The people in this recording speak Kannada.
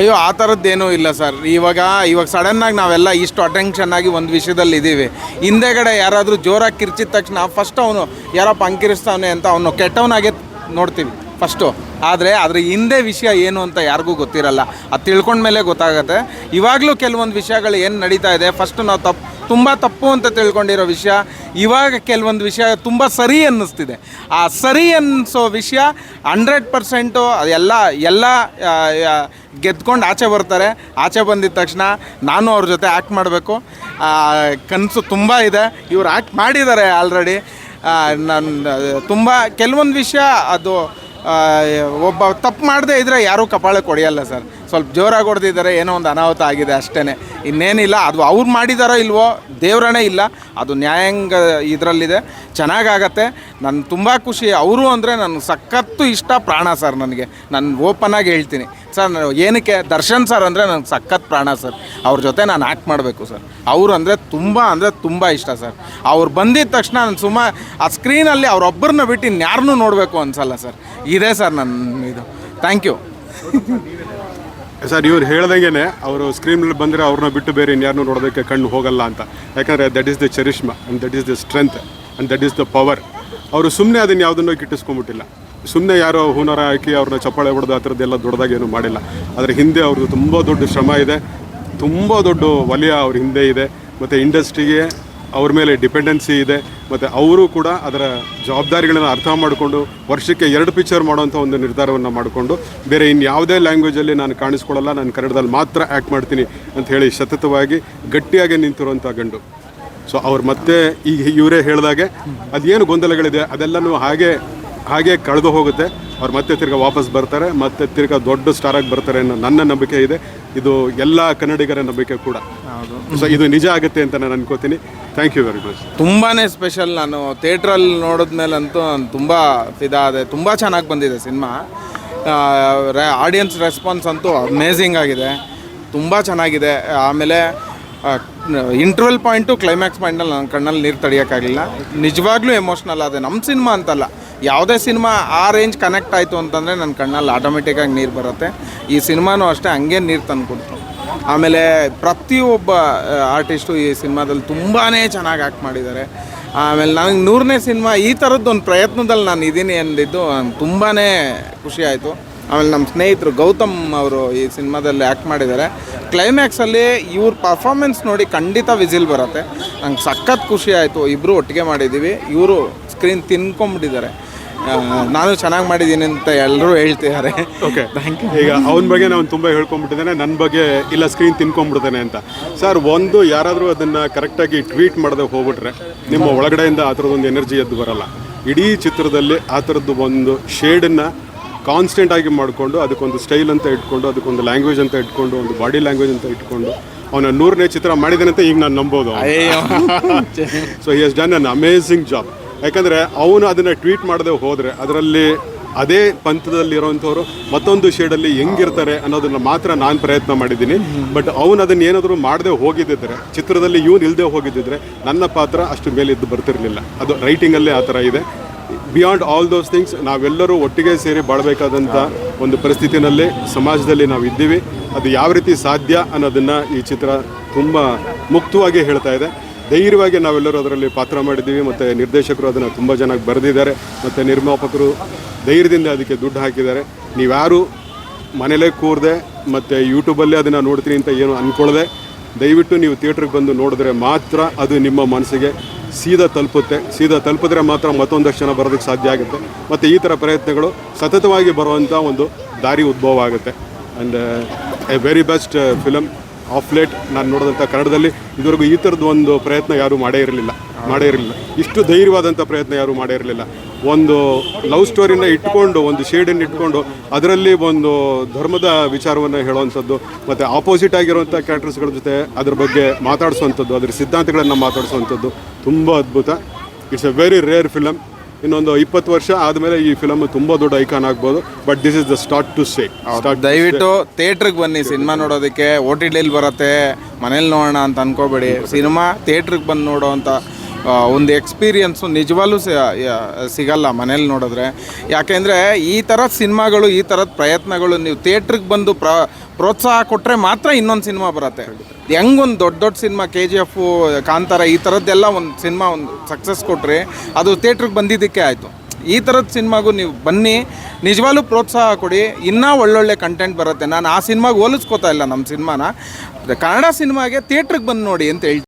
ಅಯ್ಯೋ, ಆ ಥರದ್ದೇನೂ ಇಲ್ಲ ಸರ್. ಇವಾಗ ಇವಾಗ ಸಡನ್ನಾಗಿ ನಾವೆಲ್ಲ ಇಷ್ಟು ಅಟೆನ್ಷನ್ ಆಗಿ ಒಂದು ವಿಷಯದಲ್ಲಿ ಇದ್ದೀವಿ ಹಿಂದೆಗಡೆ ಯಾರಾದರೂ ಜೋರಾಗಿ ಕಿರ್ಚಿದ ತಕ್ಷಣ ಫಸ್ಟ್ ಅವನು ಯಾರಪ್ಪ ಅಂಕಿರಿಸ್ತಾವನೆ ಅಂತ ಅವನು ಕೆಟ್ಟವನಾಗೆ ನೋಡ್ತೀವಿ ಫಸ್ಟು ಆದರೆ ಅದ್ರ ಹಿಂದೆ ವಿಷಯ ಏನು ಅಂತ ಯಾರಿಗೂ ಗೊತ್ತಿರಲ್ಲ. ಅದು ತಿಳ್ಕೊಂಡ್ಮೇಲೆ ಗೊತ್ತಾಗುತ್ತೆ. ಇವಾಗಲೂ ಕೆಲವೊಂದು ವಿಷಯಗಳು ಏನು ನಡೀತಾ ಇದೆ? ಫಸ್ಟು ನಾವು ತಪ್ಪು ತುಂಬ ತಪ್ಪು ಅಂತ ತಿಳ್ಕೊಂಡಿರೋ ವಿಷಯ ಇವಾಗ ಕೆಲವೊಂದು ವಿಷಯ ತುಂಬ ಸರಿ ಅನ್ನಿಸ್ತಿದೆ. ಆ ಸರಿ ಅನ್ನಿಸೋ ವಿಷಯ ಹಂಡ್ರೆಡ್ ಪರ್ಸೆಂಟು ಎಲ್ಲ ಎಲ್ಲ ಗೆದ್ಕೊಂಡು ಆಚೆ ಬರ್ತಾರೆ. ಆಚೆ ಬಂದಿದ ತಕ್ಷಣ ನಾನು ಅವ್ರ ಜೊತೆ ಆ್ಯಕ್ಟ್ ಮಾಡಬೇಕು. ಕನಸು ತುಂಬ ಇದೆ. ಇವ್ರು ಆ್ಯಕ್ಟ್ ಮಾಡಿದ್ದಾರೆ ಆಲ್ರೆಡಿ ನನ್ನ ತುಂಬ, ಕೆಲವೊಂದು ವಿಷಯ ಅದು ಒಬ್ಬ ತಪ್ಪು ಮಾಡದೇ ಇದ್ದರೆ ಯಾರೂ ಕಪಾಳಕ್ಕೆ ಹೊಡೆಯಲ್ಲ ಸರ್. ಸ್ವಲ್ಪ ಜೋರಾಗಿ ಹೊಡೆದಿದ್ದಾರೆ, ಏನೋ ಒಂದು ಅನಾಹುತ ಆಗಿದೆ ಅಷ್ಟೇ ಇನ್ನೇನಿಲ್ಲ, ಅದು ಅವ್ರು ಮಾಡಿದಾರೋ ಇಲ್ವೋ ದೇವ್ರನೇ ಇಲ್ಲ. ಅದು ನ್ಯಾಯಾಂಗ ಇದರಲ್ಲಿದೆ, ಚೆನ್ನಾಗಾಗತ್ತೆ. ನನ್ನ ತುಂಬ ಖುಷಿ, ಅವರು ಅಂದರೆ ನನ್ನ ಸಖತ್ತು ಇಷ್ಟ ಪ್ರಾಣ ಸರ್ ನನಗೆ. ನಾನು ಓಪನಾಗಿ ಹೇಳ್ತೀನಿ. ಸರ್ ಏನಕ್ಕೆ, ದರ್ಶನ್ ಸರ್ ಅಂದರೆ ನನಗೆ ಸಖತ್ ಪ್ರಾಣ ಸರ್. ಅವ್ರ ಜೊತೆ ನಾನು ಆ್ಯಕ್ಟ್ ಮಾಡಬೇಕು ಸರ್. ಅವರು ಅಂದರೆ ತುಂಬ ಅಂದರೆ ತುಂಬ ಇಷ್ಟ ಸರ್. ಅವ್ರು ಬಂದಿದ ತಕ್ಷಣ ನಾನು ಸುಮ್ಮ ಆ ಸ್ಕ್ರೀನಲ್ಲಿ ಅವ್ರೊಬ್ಬರನ್ನ ಬಿಟ್ಟು ಇನ್ಯಾರನ್ನೂ ನೋಡಬೇಕು ಅನ್ಸಲ್ಲ ಸರ್. ಇದೇ ಸರ್ ನನ್ನ ಇದು. Thank you. ಸರ್, ಇವ್ರು ಹೇಳ್ದಂಗೆ ಅವರು ಸ್ಕ್ರೀನಲ್ಲಿ ಬಂದರೆ ಅವ್ರನ್ನ ಬಿಟ್ಟು ಬೇರೆ ಇನ್ಯಾರನ್ನೂ ನೋಡೋದಕ್ಕೆ ಕಣ್ಣು ಹೋಗಲ್ಲ ಅಂತ. ಯಾಕಂದರೆ that is the charisma and that is the strength and that is the power ಅವರು ಸುಮ್ಮನೆ ಅದನ್ನು ಯಾವುದನ್ನು ಗಿಟ್ಟಿಸ್ಕೊಂಬಿಟ್ಟಿಲ್ಲ ಸುಮ್ಮನೆ ಯಾರೋ ಹೂನಾರ ಹಾಕಿ ಅವ್ರನ್ನ ಚಪ್ಪಾಳೆ ಹೊಡೆದು ಆ ಥರದ್ದೆಲ್ಲ ದೊಡ್ಡದಾಗಿ ಏನೂ ಮಾಡಿಲ್ಲ. ಅದರ ಹಿಂದೆ ಅವ್ರದ್ದು ತುಂಬ ದೊಡ್ಡ ಶ್ರಮ ಇದೆ. ತುಂಬ ದೊಡ್ಡ ವಲಯ ಅವ್ರ ಹಿಂದೆ ಇದೆ. ಮತ್ತು ಇಂಡಸ್ಟ್ರಿಗೆ ಅವ್ರ ಮೇಲೆ ಡಿಪೆಂಡೆನ್ಸಿ ಇದೆ. ಮತ್ತು ಅವರು ಕೂಡ ಅದರ ಜವಾಬ್ದಾರಿಗಳನ್ನು ಅರ್ಥ ಮಾಡಿಕೊಂಡು ವರ್ಷಕ್ಕೆ ಎರಡು ಪಿಕ್ಚರ್ ಮಾಡೋವಂಥ ಒಂದು ನಿರ್ಧಾರವನ್ನು ಮಾಡಿಕೊಂಡು ಬೇರೆ ಇನ್ಯಾವುದೇ ಲ್ಯಾಂಗ್ವೇಜಲ್ಲಿ ನಾನು ಕಾಣಿಸ್ಕೊಳ್ಳಲ್ಲ, ನಾನು ಕನ್ನಡದಲ್ಲಿ ಮಾತ್ರ ಆ್ಯಕ್ಟ್ ಮಾಡ್ತೀನಿ ಅಂತ ಹೇಳಿ ಸತತವಾಗಿ ಗಟ್ಟಿಯಾಗಿ ನಿಂತಿರುವಂಥ ಗಂಡು. ಸೊ ಅವ್ರು ಮತ್ತೆ ಈಗ ಇವರೇ ಹೇಳಿದಾಗೆ ಅದೇನು ಗೊಂದಲಗಳಿದೆ ಅದೆಲ್ಲನೂ ಹಾಗೆ ಹಾಗೆ ಕಳೆದು ಹೋಗುತ್ತೆ. ಅವ್ರು ಮತ್ತೆ ತಿರ್ಗಿ ವಾಪಸ್ ಬರ್ತಾರೆ. ಮತ್ತೆ ತಿರ್ಗಾ ದೊಡ್ಡ ಸ್ಟಾರ್ ಆಗಿ ಬರ್ತಾರೆ ಅನ್ನೋ ನನ್ನ ನಂಬಿಕೆ ಇದೆ. ಇದು ಎಲ್ಲ ಕನ್ನಡಿಗರ ನಂಬಿಕೆ ಕೂಡ. ಸೊ ಇದು ನಿಜ ಆಗುತ್ತೆ ಅಂತ ನಾನು ಅನ್ಕೋತೀನಿ. ಥ್ಯಾಂಕ್ ಯು ವೆರಿ ಮಚ್ ತುಂಬಾ ಸ್ಪೆಷಲ್ ನಾನು ಥಿಯೇಟ್ರಲ್ಲಿ ನೋಡಿದ್ಮೇಲಂತೂ ನಾನು ತುಂಬ ಇದಾದೆ. ತುಂಬ ಚೆನ್ನಾಗಿ ಬಂದಿದೆ ಸಿನಿಮಾ. ಆಡಿಯನ್ಸ್ ರೆಸ್ಪಾನ್ಸ್ ಅಂತೂ ಅಮೇಝಿಂಗ್ ಆಗಿದೆ. ತುಂಬ ಚೆನ್ನಾಗಿದೆ. ಆಮೇಲೆ ಇಂಟರ್ವಲ್ ಪಾಯಿಂಟು ಕ್ಲೈಮ್ಯಾಕ್ಸ್ ಪಾಯಿಂಟಲ್ಲಿ ನನ್ನ ಕಣ್ಣಲ್ಲಿ ನೀರು ತಡೆಯೋಕ್ಕಾಗಲಿಲ್ಲ. ನಿಜವಾಗ್ಲೂ ಎಮೋಷ್ನಲ್ ಅದೇ ನಮ್ಮ ಸಿನಿಮಾ ಅಂತಲ್ಲ, ಯಾವುದೇ ಸಿನಿಮಾ ಆ ರೇಂಜ್ ಕನೆಕ್ಟ್ ಆಯಿತು ಅಂತಂದರೆ ನನ್ನ ಕಣ್ಣಲ್ಲಿ ಆಟೋಮೆಟಿಕ್ಕಾಗಿ ನೀರು ಬರುತ್ತೆ. ಈ ಸಿನಿಮಾನೂ ಅಷ್ಟೇ, ಹಂಗೆ ನೀರು ತಂದುಕೊಡ್ತು ಆಮೇಲೆ ಪ್ರತಿಯೊಬ್ಬ ಆರ್ಟಿಸ್ಟು ಈ ಸಿನಿಮಾದಲ್ಲಿ ತುಂಬಾ ಚೆನ್ನಾಗಿ ಆ್ಯಕ್ಟ್ ಮಾಡಿದ್ದಾರೆ. ಆಮೇಲೆ ನನಗೆ ನೂರನೇ ಸಿನಿಮಾ ಈ ಥರದ್ದೊಂದು ಪ್ರಯತ್ನದಲ್ಲಿ ನಾನು ಇದ್ದೀನಿ ಅಂದಿದ್ದು ತುಂಬಾ ಖುಷಿ ಆಯಿತು. ಆಮೇಲೆ ನಮ್ಮ ಸ್ನೇಹಿತರು ಗೌತಮ್ ಅವರು ಈ ಸಿನಿಮಾದಲ್ಲಿ ಆ್ಯಕ್ಟ್ ಮಾಡಿದ್ದಾರೆ. ಕ್ಲೈಮ್ಯಾಕ್ಸಲ್ಲಿ ಇವ್ರ ಪರ್ಫಾರ್ಮೆನ್ಸ್ ನೋಡಿ ಖಂಡಿತ ವಿಸಿಲ್ ಬರುತ್ತೆ. ನಂಗೆ ಸಖತ್ ಖುಷಿ ಆಯಿತು. ಇಬ್ಬರು ಒಟ್ಟಿಗೆ ಮಾಡಿದ್ದೀವಿ ಇವರು ಸ್ಕ್ರೀನ್ ತಿನ್ಕೊಂಬಿಟ್ಟಿದ್ದಾರೆ. ನಾನು ಚೆನ್ನಾಗಿ ಮಾಡಿದ್ದೀನಿ ಅಂತ ಎಲ್ಲರೂ ಹೇಳ್ತಿದ್ದಾರೆ. ಓಕೆ ಈಗ ಅವನ ಬಗ್ಗೆ ನಾನು ತುಂಬ ಹೇಳ್ಕೊಂಡ್ಬಿಟ್ಟಿದ್ದೇನೆ ನನ್ನ ಬಗ್ಗೆ ಇಲ್ಲ ಸ್ಕ್ರೀನ್ ತಿನ್ಕೊಂಡ್ಬಿಡ್ತೇನೆ ಅಂತ. ಸರ್ ಒಂದು ಯಾರಾದರೂ ಅದನ್ನು ಕರೆಕ್ಟಾಗಿ ಟ್ವೀಟ್ ಮಾಡದೆ ಹೋಗ್ಬಿಟ್ರೆ ನಿಮ್ಮ ಒಳಗಡೆಯಿಂದ ಆ ಥರದೊಂದು ಎನರ್ಜಿ ಎದ್ದು ಬರಲ್ಲ. ಇಡೀ ಚಿತ್ರದಲ್ಲಿ ಆ ಥರದ್ದು ಒಂದು ಶೇಡನ್ನು ಕಾನ್ಸ್ಟೆಂಟ್ ಆಗಿ ಮಾಡಿಕೊಂಡು ಅದಕ್ಕೊಂದು ಸ್ಟೈಲ್ ಅಂತ ಇಟ್ಕೊಂಡು ಅದಕ್ಕೊಂದು ಲ್ಯಾಂಗ್ವೇಜ್ ಅಂತ ಇಟ್ಕೊಂಡು ಒಂದು ಬಾಡಿ ಲ್ಯಾಂಗ್ವೇಜ್ ಅಂತ ಇಟ್ಕೊಂಡು ಅವನ ನೂರನೇ ಚಿತ್ರ ಮಾಡಿದ್ದಾನೆ ಅಂತ ಈಗ ನಾನು ನಂಬೋದು so he has done an amazing job ಯಾಕಂದರೆ ಅವನು ಅದನ್ನು ಟ್ವೀಟ್ ಮಾಡದೆ ಹೋದರೆ ಅದರಲ್ಲಿ ಅದೇ ಪಂಥದಲ್ಲಿರೋವಂಥವ್ರು ಮತ್ತೊಂದು ಶೇಡಲ್ಲಿ ಹೆಂಗಿರ್ತಾರೆ ಅನ್ನೋದನ್ನ ಮಾತ್ರ ನಾನು ಪ್ರಯತ್ನ ಮಾಡಿದ್ದೀನಿ. ಬಟ್ ಅವನು ಅದನ್ನು ಏನಾದರೂ ಮಾಡದೆ ಹೋಗಿದ್ದಿದ್ರೆ ಚಿತ್ರದಲ್ಲಿ ಇವನು ಇಲ್ಲದೆ ಹೋಗಿದ್ದಿದ್ರೆ ನನ್ನ ಪಾತ್ರ ಅಷ್ಟು ಮೇಲಿದ್ದು ಬರ್ತಿರಲಿಲ್ಲ. ಅದು ರೈಟಿಂಗಲ್ಲೇ ಆ ಥರ ಇದೆ. ಬಿಯಾಂಡ್ ಆಲ್ ದೋಸ್ ಥಿಂಗ್ಸ್ ನಾವೆಲ್ಲರೂ ಒಟ್ಟಿಗೆ ಸೇರಿ ಬಾಳಬೇಕಾದಂಥ ಒಂದು ಪರಿಸ್ಥಿತಿನಲ್ಲಿ ಸಮಾಜದಲ್ಲಿ ನಾವು ಇದ್ದೀವಿ. ಅದು ಯಾವ ರೀತಿ ಸಾಧ್ಯ ಅನ್ನೋದನ್ನು ಈ ಚಿತ್ರ ತುಂಬ ಮುಕ್ತವಾಗಿ ಹೇಳ್ತಾ ಇದೆ. ಧೈರ್ಯವಾಗಿ ನಾವೆಲ್ಲರೂ ಅದರಲ್ಲಿ ಪಾತ್ರ ಮಾಡಿದ್ದೀವಿ ಮತ್ತು ನಿರ್ದೇಶಕರು ಅದನ್ನು ತುಂಬ ಚೆನ್ನಾಗಿ ಬರೆದಿದ್ದಾರೆ. ಮತ್ತು ನಿರ್ಮಾಪಕರು ಧೈರ್ಯದಿಂದ ಅದಕ್ಕೆ ದುಡ್ಡು ಹಾಕಿದ್ದಾರೆ. ನೀವ್ಯಾರು ಮನೇಲೇ ಕೂರದೆ ಮತ್ತು ಯೂಟ್ಯೂಬಲ್ಲೇ ಅದನ್ನು ನೋಡ್ತೀನಿ ಅಂತ ಏನು ಅಂದ್ಕೊಳ್ಳದೆ ದಯವಿಟ್ಟು ನೀವು ಥಿಯೇಟ್ರಿಗೆ ಬಂದು ನೋಡಿದ್ರೆ ಮಾತ್ರ ಅದು ನಿಮ್ಮ ಮನಸ್ಸಿಗೆ ಸೀದಾ ತಲುಪುತ್ತೆ. ಸೀದಾ ತಲುಪಿದ್ರೆ ಮಾತ್ರ ಮತ್ತೊಂದಷ್ಟು ಜನ ಬರೋದಕ್ಕೆ ಸಾಧ್ಯ ಆಗುತ್ತೆ. ಮತ್ತು ಈ ಥರ ಪ್ರಯತ್ನಗಳು ಸತತವಾಗಿ ಬರುವಂಥ ಒಂದು ದಾರಿ ಉದ್ಭವ ಆಗುತ್ತೆ. And a very best film of late ನಾನು ನೋಡಿದಂಥ ಕನ್ನಡದಲ್ಲಿ ಇದುವರೆಗೂ ಈ ಥರದ್ದು ಒಂದು ಪ್ರಯತ್ನ ಯಾರೂ ಮಾಡೇ ಇರಲಿಲ್ಲ. ಮಾಡೇ ಇರಲಿಲ್ಲ. ಇಷ್ಟು ಧೈರ್ಯವಾದಂಥ ಪ್ರಯತ್ನ ಯಾರೂ ಮಾಡೇ ಇರಲಿಲ್ಲ. ಒಂದು ಲವ್ ಸ್ಟೋರಿನ ಇಟ್ಕೊಂಡು, ಒಂದು ಶೇಡನ್ನು ಇಟ್ಕೊಂಡು, ಅದರಲ್ಲಿ ಒಂದು ಧರ್ಮದ ವಿಚಾರವನ್ನು ಹೇಳುವಂಥದ್ದು, ಮತ್ತು ಆಪೋಸಿಟ್ ಆಗಿರುವಂಥ ಕ್ಯಾರೆಕ್ಟರ್ಸ್ಗಳ ಜೊತೆ ಅದ್ರ ಬಗ್ಗೆ ಮಾತಾಡಿಸುವಂಥದ್ದು, ಅದರ ಸಿದ್ಧಾಂತಗಳನ್ನು ಮಾತಾಡಿಸುವಂಥದ್ದು ತುಂಬ ಅದ್ಭುತ. It's a very rare film ಇನ್ನೊಂದು ಇಪ್ಪತ್ತು ವರ್ಷ ಆದಮೇಲೆ ಈ ಫಿಲಮ್ ತುಂಬ ದೊಡ್ಡ ಐಕಾನ್ ಆಗ್ಬೋದು. But this is the start to say ದಯವಿಟ್ಟು ಥಿಯೇಟ್ರಿಗೆ ಬನ್ನಿ ಸಿನಿಮಾ ನೋಡೋದಕ್ಕೆ. ಓ ಟಿ ಟಿಲಿ ಬರುತ್ತೆ. ಮನೇಲಿ ನೋಡೋಣ ಅಂತ ಅನ್ಕೋಬೇಡಿ. ಸಿನಿಮಾ ಥಿಯೇಟ್ರಿಗೆ ಬಂದು ನೋಡೋ ಆ, ಒಂದು ಎಕ್ಸ್ಪೀರಿಯನ್ಸು ನಿಜವಾಗ್ಲೂ ಸಿಗಲ್ಲ ಮನೇಲಿ ನೋಡಿದ್ರೆ. ಯಾಕೆಂದರೆ ಈ ಥರದ ಸಿನಿಮಾಗಳು, ಈ ಥರದ ಪ್ರಯತ್ನಗಳು ನೀವು ಥಿಯೇಟ್ರಿಗೆ ಬಂದು ಪ್ರ, ಪ್ರೋತ್ಸಾಹ ಕೊಟ್ಟರೆ ಮಾತ್ರ ಇನ್ನೊಂದು ಸಿನಿಮಾ ಬರುತ್ತೆ. ಹೆಂಗೊಂದು ದೊಡ್ಡ ದೊಡ್ಡ cinema K G F Kantara, ಈ ಥರದ್ದೆಲ್ಲ ಒಂದು ಸಿನಿಮಾ ಒಂದು ಸಕ್ಸಸ್ ಕೊಟ್ಟರೆ ಅದು ಥಿಯೇಟ್ರಿಗೆ ಬಂದಿದ್ದಕ್ಕೆ ಆಯಿತು. ಈ ಥರದ ಸಿನಿಮಾಗೂ ನೀವು ಬನ್ನಿ, ನಿಜವಾಗ್ಲೂ ಪ್ರೋತ್ಸಾಹ ಕೊಡಿ, ಇನ್ನೂ ಒಳ್ಳೊಳ್ಳೆ ಕಂಟೆಂಟ್ ಬರುತ್ತೆ. ನಾನು ಆ ಸಿನಿಮಾಗೆ ಹೋಲಿಸ್ಕೋತಾ ಇಲ್ಲ ನಮ್ಮ ಸಿನಿಮಾನ. ಕನ್ನಡ ಸಿನಿಮಾಗೆ ಥಿಯೇಟ್ರಿಗೆ ಬಂದು ನೋಡಿ ಅಂತ ಹೇಳ್ತೀನಿ.